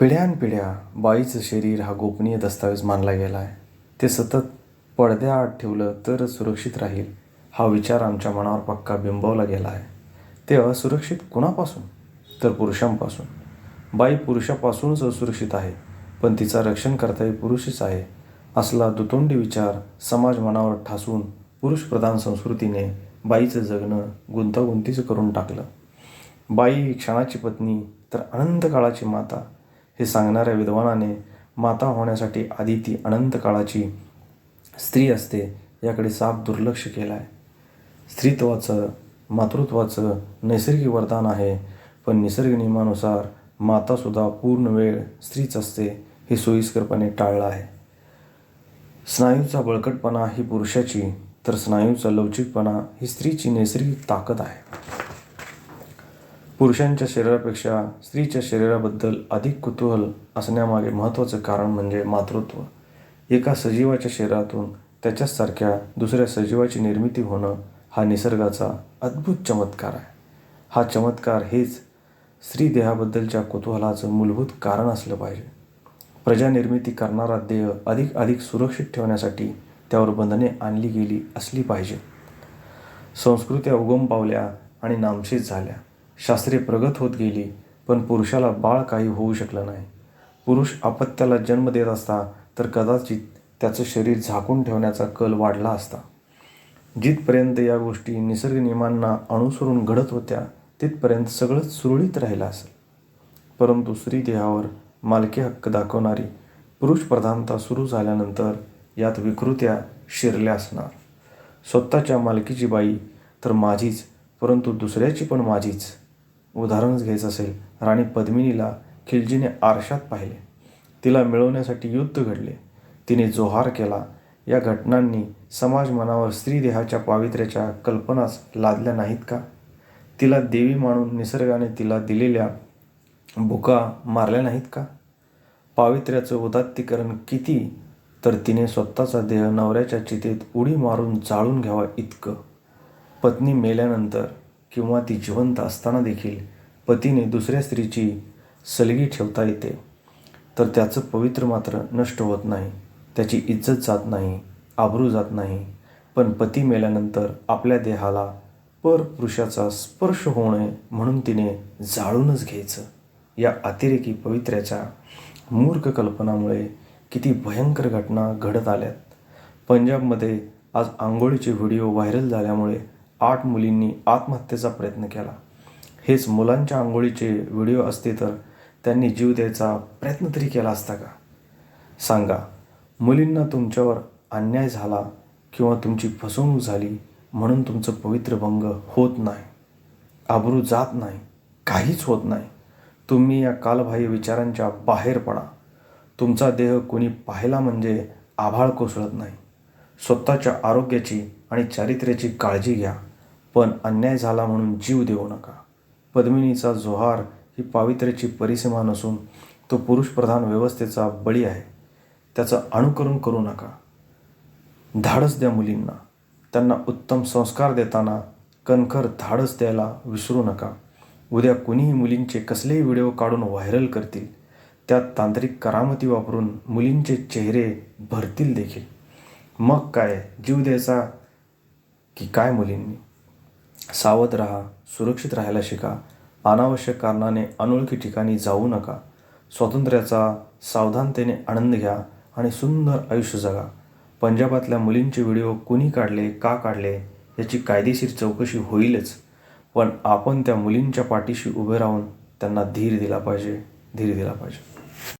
पिढ्यानपिढ्या बाईचं शरीर हा गोपनीय दस्तावेज मानला गेला आहे. ते सतत पडद्याआड ठेवलं तरच सुरक्षित राहील हा विचार आमच्या मनावर पक्का बिंबवला गेला आहे. ते असुरक्षित कुणापासून? तर पुरुषांपासून. बाई पुरुषापासूनच असुरक्षित आहे पण तिचा रक्षण करताही पुरुषच आहे असला दुतोंडी विचार समाज मनावर ठासून पुरुषप्रधान संस्कृतीने बाईचं जगणं गुंतागुंतीचं करून टाकलं. बाई ही क्षणाची पत्नी तर अनंत काळाची माता हे सांगणाऱ्या विद्वानाने माता होण्यासाठी आधी ती अनंत काळाची स्त्री असते याकडे साफ दुर्लक्ष केलं आहे स्त्रीत्वाचं मातृत्वाचं नैसर्गिक वरदान आहे पण निसर्ग नियमानुसार मातासुद्धा पूर्ण वेळ स्त्रीच असते हे सोयीस्करपणे टाळलं आहे. स्नायूचा बळकटपणा ही पुरुषाची तर स्नायूचा लवचिकपणा ही स्त्रीची नैसर्गिक ताकद आहे. पुरुषांच्या शरीरापेक्षा स्त्रीच्या शरीराबद्दल अधिक कुतूहल असण्यामागे महत्त्वाचं कारण म्हणजे मातृत्व. एका सजीवाच्या शरीरातून त्याच्याचसारख्या दुसऱ्या सजीवाची निर्मिती होणं हा निसर्गाचा अद्भुत चमत्कार आहे. हा चमत्कार हेच स्त्री देहाबद्दलच्या कुतूहलाचं मूलभूत कारण असलं पाहिजे. प्रजानिर्मिती करणारा देह अधिक अधिक सुरक्षित ठेवण्यासाठी त्यावर बंधने आणली गेली असली पाहिजे. संस्कृत्या उगम पावल्या आणि नामशेष झाल्या. शास्त्रे प्रगत होत गेली पण पुरुषाला बाळ काही होऊ शकलं नाही. पुरुष अपत्याला जन्म देत असता तर कदाचित त्याचं शरीर झाकून ठेवण्याचा कल वाढला असता. जिथपर्यंत या गोष्टी निसर्ग नियमांना अनुसरून घडत होत्या तिथपर्यंत सगळंच सुरळीत राहिलं असेल. परंतु स्त्री देहावर मालकी हक्क दाखवणारी पुरुष प्रधानता सुरू झाल्यानंतर यात विकृत्या शिरल्या असणार. स्वतःच्या मालकीची बाई तर माझीच परंतु दुसऱ्याची पण माझीच. उदाहरणच घ्यायचं असेल. राणी पद्मिनीला खिलजीने आरशात पाहिले. तिला मिळवण्यासाठी युद्ध घडले. तिने जोहार केला. या घटनांनी समाज मनावर स्त्री देहाच्या पावित्र्याच्या कल्पनाच लादल्या नाहीत का? तिला देवी मानून निसर्गाने तिला दिलेल्या भुका मारल्या नाहीत का? पावित्र्याचं उदात्तीकरण किती? तर तिने स्वतःचा देह नवऱ्याच्या चितेत उडी मारून जाळून घ्यावा इतकं. पत्नी मेल्यानंतर किंवा ती जिवंत असताना देखील पतीने दुसऱ्या स्त्रीची सलगी ठेवता येते. तर त्याचं पवित्र मात्र नष्ट होत नाही. त्याची इज्जत जात नाही आबरू जात नाही. पण पती मेल्यानंतर आपल्या देहाला पर पुरुषाचा स्पर्श होऊ नये म्हणून तिने जाळूनच घ्यायचं. या अतिरेकी पवित्र्याच्या मूर्ख कल्पनामुळे किती भयंकर घटना घडत आल्यात. पंजाबमध्ये आज आंघोळीचे व्हिडिओ व्हायरल झाल्यामुळे आठ मुलींनी आत्महत्येचा प्रयत्न केला. हेच मुलांच्या आंघोळीचे व्हिडिओ असते तर त्यांनी जीव द्यायचा प्रयत्न तरी केला असता का? सांगा मुलींना तुमच्यावर अन्याय झाला किंवा तुमची फसवणूक झाली म्हणून तुमचं पवित्र भंग होत नाही आबरू जात नाही काहीच होत नाही. तुम्ही या कालबाह्य विचारांच्या बाहेर पडा. तुमचा देह कोणी पाहिला म्हणजे आभाळ कोसळत नाही. स्वतःच्या आरोग्याची आणि चारित्र्याची काळजी घ्या. पण अन्याय झाला म्हणून जीव देऊ नका. पद्मिनीचा जोहार ही पावित्र्याची परिसीमा नसून तो पुरुषप्रधान व्यवस्थेचा बळी आहे. त्याचं अनुकरण करू नका. धाडस द्या मुलींना. त्यांना उत्तम संस्कार देताना कणखर धाडस द्यायला विसरू नका. उद्या कुणीही मुलींचे कसलेही व्हिडिओ काढून व्हायरल करतील. त्यात तांत्रिक करामती वापरून मुलींचे चेहरे भरतील देखील. मग काय? जीव द्यायचा की काय मुलींनी? सावध राहा सुरक्षित राहायला शिका. अनावश्यक कारणाने अनोळखी ठिकाणी जाऊ नका. स्वातंत्र्याचा सावधानतेने आनंद घ्या आणि सुंदर आयुष्य जगा. पंजाबातल्या मुलींचे व्हिडिओ कुणी काढले का काढले याची कायदेशीर चौकशी होईलच. पण आपण त्या मुलींच्या पाठीशी उभे राहून त्यांना धीर दिला पाहिजे धीर दिला पाहिजे.